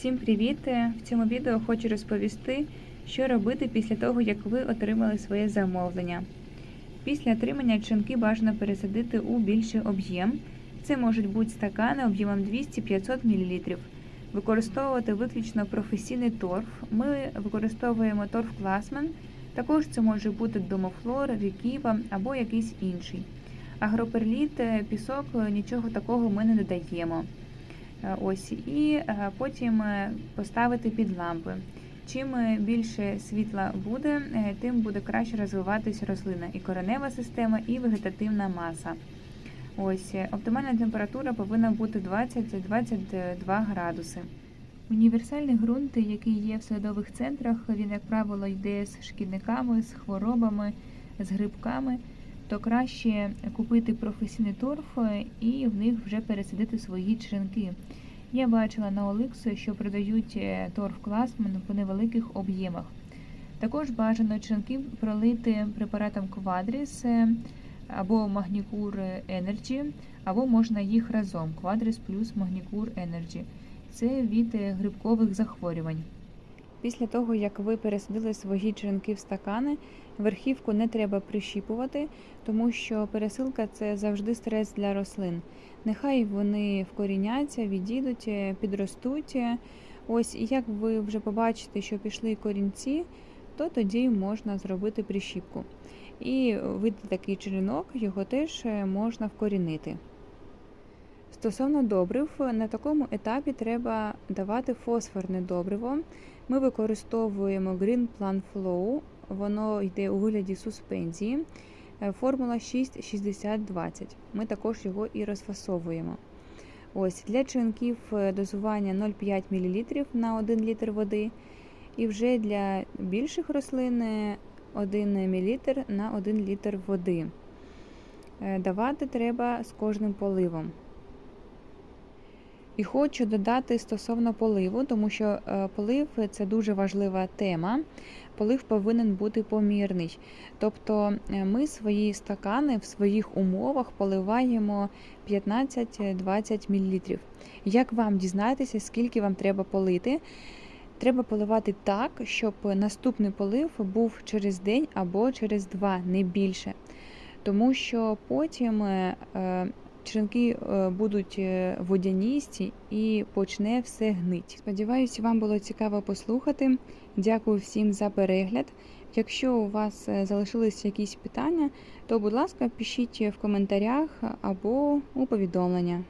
Всім привіт! В цьому відео хочу розповісти, що робити після того, як ви отримали своє замовлення. Після отримання чинки бажано пересадити у більший об'єм. Це можуть бути стакани об'ємом 200-500 мл. Використовувати виключно професійний торф. Ми використовуємо торф Класмен. Також це може бути домофлор, ріківа або якийсь інший. Агроперліт, е, пісок, е, нічого такого ми не додаємо. Е, Ось і е, потім е, поставити під лампи. Чим більше світла буде, тим буде краще розвиватись рослина, і коренева система, і вегетативна маса. Ось оптимальна температура повинна бути 20-22 градуси. Універсальний ґрунт, який є в садових центрах, він, як правило, йде з шкідниками, з хворобами, з грибками. То краще купити професійний торф е, і в них вже пересадити свої черенки. Я бачила на OLX, що продають е, торф класмен в невеликих об'ємах. Також бажано черенки пролити препаратом Quadris е, або Magnicur Energy, або можна їх разом Quadris плюс Magnicur Energy. Це від грибкових захворювань. Після того, як ви пересадили свої черенки в стакани, верхівку не треба прищіпувати, тому що пересилка це завжди стрес для рослин. Нехай вони вкоріняться, відійдуть, підростуть. Ось і як ви вже побачите, що пішли корінці, то тоді можна зробити прищіпку. І вийде такий черенок, його теж можна вкорінити. Стосовно добрив, на такому етапі треба давати фосфорне добриво. Ми використовуємо Green Plan Flow, воно йде у вигляді суспензії. Е, Формула 66020. Ми також його і розфасовуємо. Ось Для чинків е, дозування 0,5 мл на 1 літр води. І вже для більших рослин е, 1 мл на 1 літр води. Е, Давати треба з кожним поливом. І хочу додати стосовно поливу, тому що е, полив це дуже важлива тема. Полив повинен бути помірний. Тобто е, ми свої стакани в своїх умовах поливаємо 15-20 мл. Як вам дізнатися, скільки вам треба полити? Треба поливати так, щоб наступний полив був через день або через два, не більше. Тому що потім е, черенки е, будуть е, водяністі і почне все гнить. Сподіваюся, вам було цікаво послухати. Дякую всім за перегляд. Якщо у вас е, залишились якісь питання, то, будь ласка, пишіть в коментарях або у повідомлення.